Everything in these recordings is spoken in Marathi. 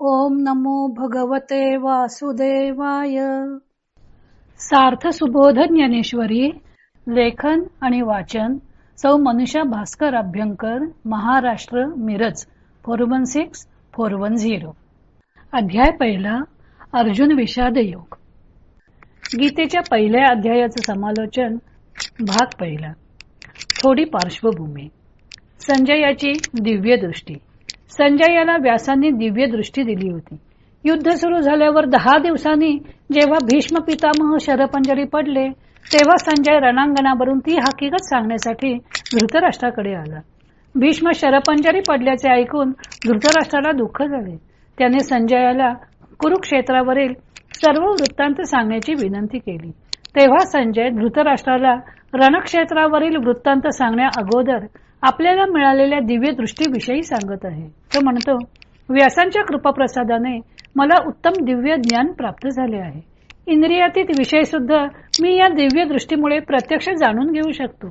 ओम नमो भगवते वासुदेवाय. सार्थ सुबोध ज्ञानेश्वरी लेखन आणि वाचन सौ Manusha Bhaskar Abhyankar Maharashtra Miraj four one six four one zero. अध्याय पहिला अर्जुन विषाद योग गीतेच्या पहिल्या अध्यायाचं समालोचन भाग पहिला. थोडी पार्श्वभूमी. संजयाची दिव्य दृष्टी संजयाला व्यासांनी दिव्य दृष्टी दिली होती. युद्ध सुरू झाल्यावर दहा दिवसांनी जेव्हा भीष्म पितामह शरपंजरी पडले तेव्हा संजय रणांगणावरून ती हकीकत सांगण्यासाठी धृतराष्ट्राकडे आला. भीष्म शरपंजरी पडल्याचे ऐकून धृतराष्ट्राला दुःख झाले. त्याने संजयाला कुरुक्षेत्रावरील सर्व वृत्तांत सांगण्याची विनंती केली. तेव्हा संजय धृतराष्ट्राला रणक्षेत्रावरील वृत्तांत सांगण्या अगोदर आपल्याला मिळालेल्या दिव्य दृष्टीविषयी सांगत आहे. तो म्हणतो व्यासांच्या कृपाप्रसादाने मला उत्तम दिव्य ज्ञान प्राप्त झाले आहे. इंद्रियातीत विषय सुद्धा मी या दिव्य दृष्टीमुळे प्रत्यक्ष जाणून घेऊ शकतो.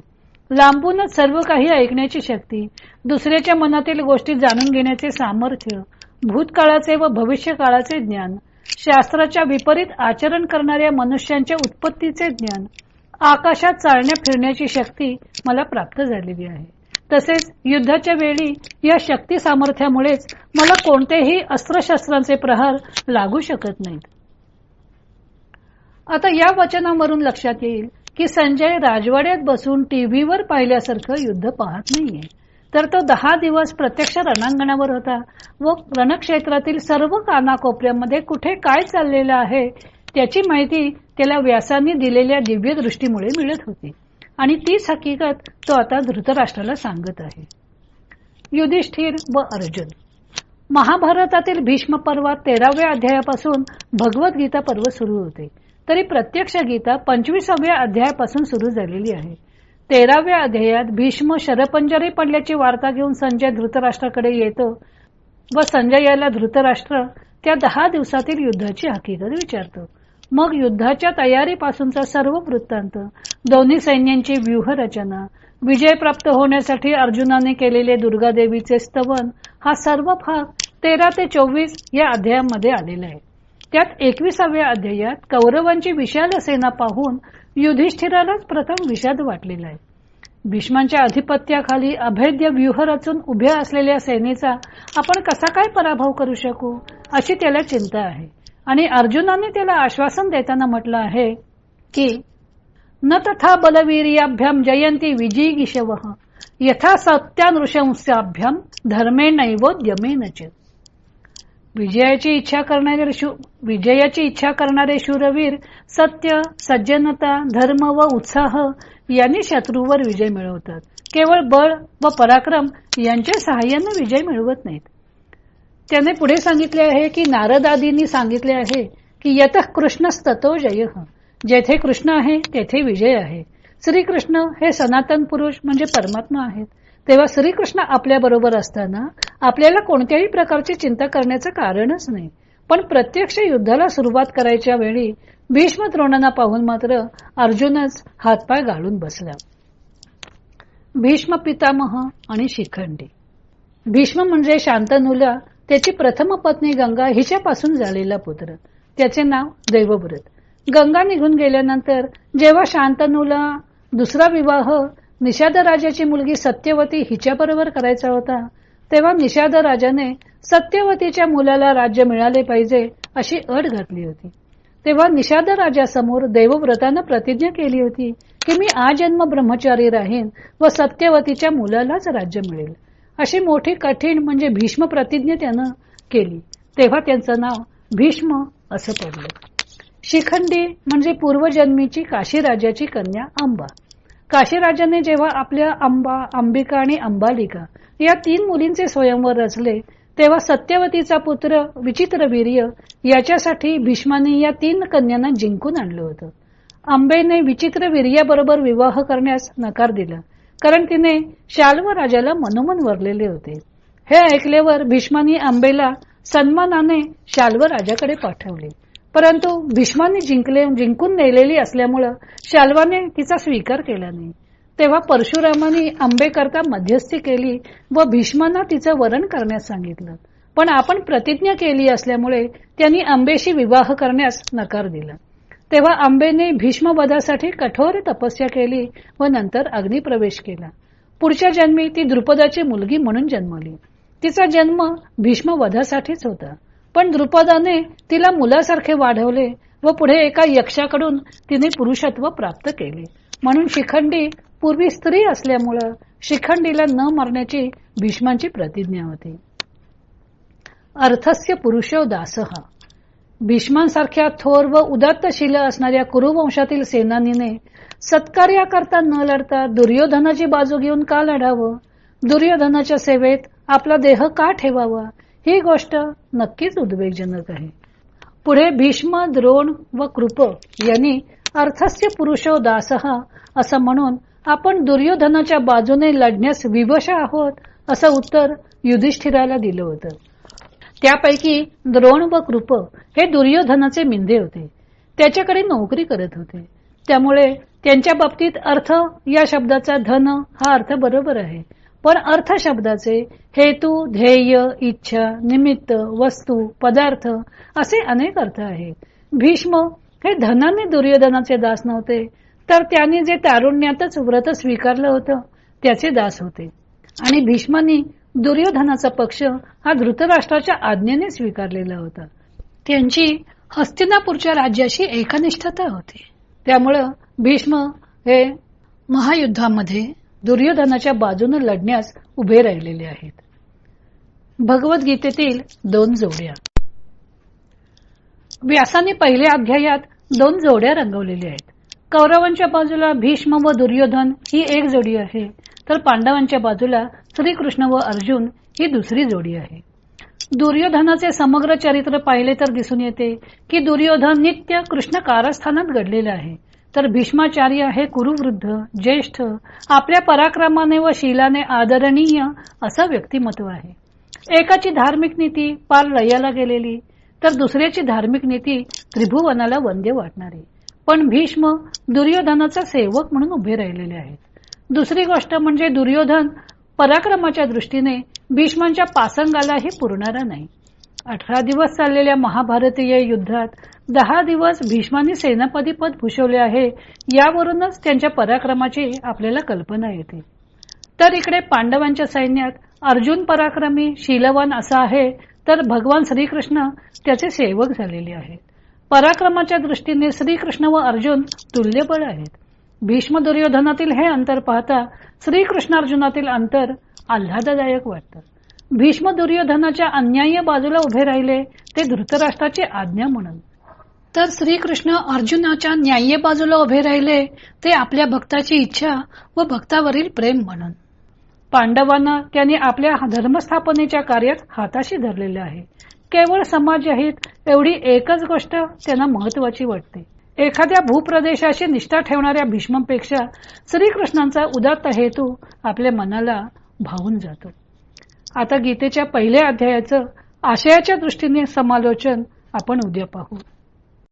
लांबूनच सर्व काही ऐकण्याची शक्ती दुसऱ्याच्या मनातील गोष्टी जाणून घेण्याचे सामर्थ्य भूतकाळाचे व भविष्यकाळाचे ज्ञान शास्त्राच्या विपरीत आचरण करणाऱ्या मनुष्यांच्या उत्पत्तीचे ज्ञान आकाशात चालण्या फिरण्याची शक्ती मला प्राप्त झालेली आहे. तसेच युद्धाच्या वेळी या शक्ती सामर्थ्यामुळेच मला कोणतेही अस्त्रशस्त्रांचे प्रहार लागू शकत नाहीत. आता या वचनावरून लक्षात येईल की संजय राजवाड्यात बसून टीव्हीवर पाहिल्यासारखं युद्ध पाहत नाहीये. तर तो दहा दिवस प्रत्यक्ष रणांगणावर होता व रणक्षेत्रातील सर्व कानाकोपऱ्यामध्ये कुठे काय चाललेलं आहे त्याची माहिती त्याला व्यासांनी दिलेल्या दिव्य दृष्टीमुळे मिळत होती. आणि तीच हकीकत तो आता धृतराष्ट्राला सांगत आहे. युधिष्ठिर व अर्जुन. महाभारतातील भीष्म पर्वात तेराव्या अध्यायापासून भगवद्गीता पर्व सुरू होते. तरी प्रत्यक्ष गीता पंचवीसाव्या अध्यायापासून सुरू झालेली आहे. तेराव्या अध्यायात भीष्म शरपंजरी पडल्याची वार्ता घेऊन संजय धृतराष्ट्राकडे येतो व संजय याला धृतराष्ट्र त्या दहा दिवसातील युद्धाची हकीकत विचारतो. मग युद्धाच्या तयारीपासूनचा सर्व वृत्तांत दोन्ही सैन्यांची व्यूहरचना विजय प्राप्त होण्यासाठी अर्जुनाने केलेले दुर्गादेवीचे स्तवन हा सर्व भाग तेरा ते चोवीस या अध्यायामध्ये आलेला आहे. त्यात एकविसाव्या अध्यायात कौरवांची विशाल सेना पाहून युधिष्ठिरालाच प्रथम विषाद वाटलेला आहे. भीष्मांच्या अधिपत्याखाली अभेद्य व्यूह रचून उभ्या असलेल्या सेनेचा आपण कसा काय पराभव करू शकू अशी त्याला चिंता आहे. आणि अर्जुनाने त्याला आश्वासन देताना म्हटलं आहे की न तथा बलवीर्याभ्याम जयंती विजयी गिशव यथा सत्यानृशंस्याभ्याम धर्मे नैवोद्यमे नच विजयाची इच्छा करणारे विजयाची इच्छा करणारे शूरवीर सत्य सज्जनता धर्म व उत्साह यांनी शत्रूवर विजय मिळवतात. केवळ बळ व पराक्रम यांच्या सहाय्याने विजय मिळवत नाहीत. त्याने पुढे सांगितले आहे की नारदादींनी सांगितले आहे की यत कृष्णस्ततो जय. जेथे कृष्ण आहे तेथे विजय आहे. श्रीकृष्ण हे सनातन पुरुष म्हणजे परमात्मा आहेत. तेव्हा श्रीकृष्ण आपल्या बरोबर असताना आपल्याला कोणत्याही प्रकारची चिंता करण्याचं कारणच नाही. पण प्रत्यक्ष युद्धाला सुरुवात करायच्या वेळी भीष्म द्रोणांना पाहून मात्र अर्जुनच हातपाय गाळून बसला. भीष्म पितामह आणि शिखंडी. भीष्म म्हणजे शांतनुला त्याची प्रथम पत्नी गंगा हिच्यापासून झालेला पुत्र. त्याचे नाव दैवव्रत. गंगा निघून गेल्यानंतर जेव्हा शांतनूला दुसरा विवाह निषाद राजाची मुलगी सत्यवती हिच्याबरोबर करायचा होता तेव्हा निषाद राजाने सत्यवतीच्या मुलाला राज्य मिळाले पाहिजे अशी अट घातली होती. तेव्हा निषाद राजासमोर देवव्रतानं प्रतिज्ञा केली होती की मी आजन्म ब्रह्मचारी राहीन व सत्यवतीच्या मुलालाच राज्य मिळेल. अशी मोठी कठीण म्हणजे भीष्म प्रतिज्ञा त्यानं केली. तेव्हा त्यांचं नाव भीष्म असं पडलं. शिखंडी म्हणजे पूर्वजन्मीची काशी राजाची कन्या अंबा. काशीराजाने जेव्हा आपल्या अंबा अंबिका आणि अंबालिका या तीन मुलींचे स्वयंवर रचले तेव्हा सत्यवतीचा पुत्र विचित्र वीर्य याच्यासाठी भीष्माने या तीन कन्यांना जिंकून आणलं होतं. आंबेने विचित्र वीर्याबरोबर विवाह करण्यास नकार दिला. कारण तिने शाल्व राजाला मनोमन वरलेले होते. हे ऐकल्यावर भीष्मानी आंबेला सन्मानाने शाल्व राजाकडे पाठवले. परंतु भीष्मानी जिंकले जिंकून नेलेली असल्यामुळं शाल्वाने तिचा स्वीकार केला नाही. तेव्हा परशुरामाने आंबेकरता मध्यस्थी केली व भीष्मांना तिचं वरण करण्यास सांगितलं. पण आपण प्रतिज्ञा केली असल्यामुळे त्यांनी आंबेशी विवाह करण्यास नकार दिला. तेव्हा आंबेने भीष्मवधासाठी कठोर तपस्या केली व नंतर अग्निप्रवेश केला. पुढच्या जन्मी ती द्रुपदाची मुलगी म्हणून जन्मली. तिचा जन्म भीष्मवधासाठीच होता. पण द्रुपदाने तिला मुलासारखे वाढवले व पुढे एका यक्षाकडून तिने पुरुषत्व प्राप्त केले. म्हणून शिखंडी पूर्वी स्त्री असल्यामुळं शिखंडीला न मरण्याची भीष्मांची प्रतिज्ञा होती. अर्थस्य पुरुषो दासहा भीष्मांसारख्या थोर व उदात्तशील असणाऱ्या कुरुवंशातील सेनानीने सत्कार्याकरता न लढता दुर्योधनाची बाजू घेऊन का लढावं? दुर्योधनाच्या सेवेत आपला देह का ठेवावा? ही गोष्ट नक्कीच उद्वेगजनक आहे. पुढे भीष्म द्रोण व कृप यांनी अर्थस्य पुरुषो दासहा असं म्हणून आपण दुर्योधनाच्या बाजूने लढण्यास विवश आहोत असं उत्तर युधिष्ठिराला दिलं होतं. त्यापैकी द्रोण व कृप हे दुर्योधनाचे मिंदे होते. त्याच्याकडे नोकरी करत होते. त्यामुळे त्यांच्या बाबतीत अर्थ या शब्दाचा धन हा अर्थ बरोबर आहे. पण अर्थ शब्दाचे हेतू ध्येय इच्छा निमित्त वस्तू पदार्थ असे अनेक अर्थ आहेत. भीष्म हे धनाने दुर्योधनाचे दास नव्हते तर त्यांनी जे तारुण्यातच व्रत स्वीकारलं होतं त्याचे दास होते. आणि भीष्मानी दुर्योधनाचा पक्ष हा धृतराष्ट्राच्या आज्ञेने स्वीकारलेला होता. त्यांची हस्तिनापूरच्या राज्याशी एकनिष्ठता होती. त्यामुळं भीष्म हे महायुद्धामध्ये दुर्योधनाच्या बाजूने लढण्यास उभे राहिलेले आहेत. भगवद्गीतेतील दोन जोड्या. व्यासाने पहिल्या अध्यायात दोन जोड्या रंगवलेल्या आहेत. कौरवांच्या बाजूला भीष्म व दुर्योधन ही एक जोडी आहे. तर पांडवांच्या बाजूला श्रीकृष्ण व अर्जुन ही दुसरी जोडी आहे. दुर्योधनाचे समग्र चरित्र पाहिले तर दिसून येते की दुर्योधन नित्य कृष्ण कारस्थानात घडलेले आहे. तर भीष्माचार्य हे कुरुवृद्ध ज्येष्ठ आपल्या पराक्रमाने व शीलाने आदरणीय असं व्यक्तिमत्व आहे. एकाची धार्मिक नीती पार लयाला गेलेली तर दुसऱ्याची धार्मिक नीती त्रिभुवनाला वंद्य वाटणारी. पण भीष्म दुर्योधनाचा सेवक म्हणून उभे राहिलेले आहेत. दुसरी गोष्ट म्हणजे दुर्योधन पराक्रमाच्या दृष्टीने भीष्मांच्या पासंगालाही पुरणारा नाही. अठरा दिवस चाललेल्या महाभारतीय युद्धात दहा दिवस भीष्मांनी सेनापती पद भूषवले आहे यावरूनच त्यांच्या पराक्रमाची आपल्याला कल्पना येते. तर इकडे पांडवांच्या सैन्यात अर्जुन पराक्रमी शीलवान असा आहे तर भगवान श्रीकृष्ण त्याचे सेवक झालेले आहेत. पराक्रमाच्या दृष्टीने श्रीकृष्ण व अर्जुन तुल्यबळ आहेत. भीष्म दुर्योधनातील हे अंतर पाहता श्रीकृष्णार्जुनातील अंतर आल्हाददायक वाटतं. भीष्म दुर्योधनाच्या अन्याय्य बाजूला उभे राहिले ते धृतराष्ट्राची आज्ञा म्हणून. तर श्रीकृष्ण अर्जुनाच्या न्याय्य बाजूला उभे राहिले ते आपल्या भक्ताची इच्छा व भक्तावरील प्रेम म्हणून. पांडवांना त्यांनी आपल्या धर्मस्थापनेच्या कार्यात हाताशी धरलेले आहे. केवळ समाजहित एवढी एकच गोष्ट त्यांना महत्वाची वाटते. एखाद्या भूप्रदेशाशी निष्ठा ठेवणाऱ्या भीष्मपेक्षा श्रीकृष्णांचा उदात्त हेतू आपल्या मनाला भावून जातो. आता गीतेच्या पहिल्या अध्यायाचं आशयाच्या दृष्टीने समालोचन आपण उद्या पाहू.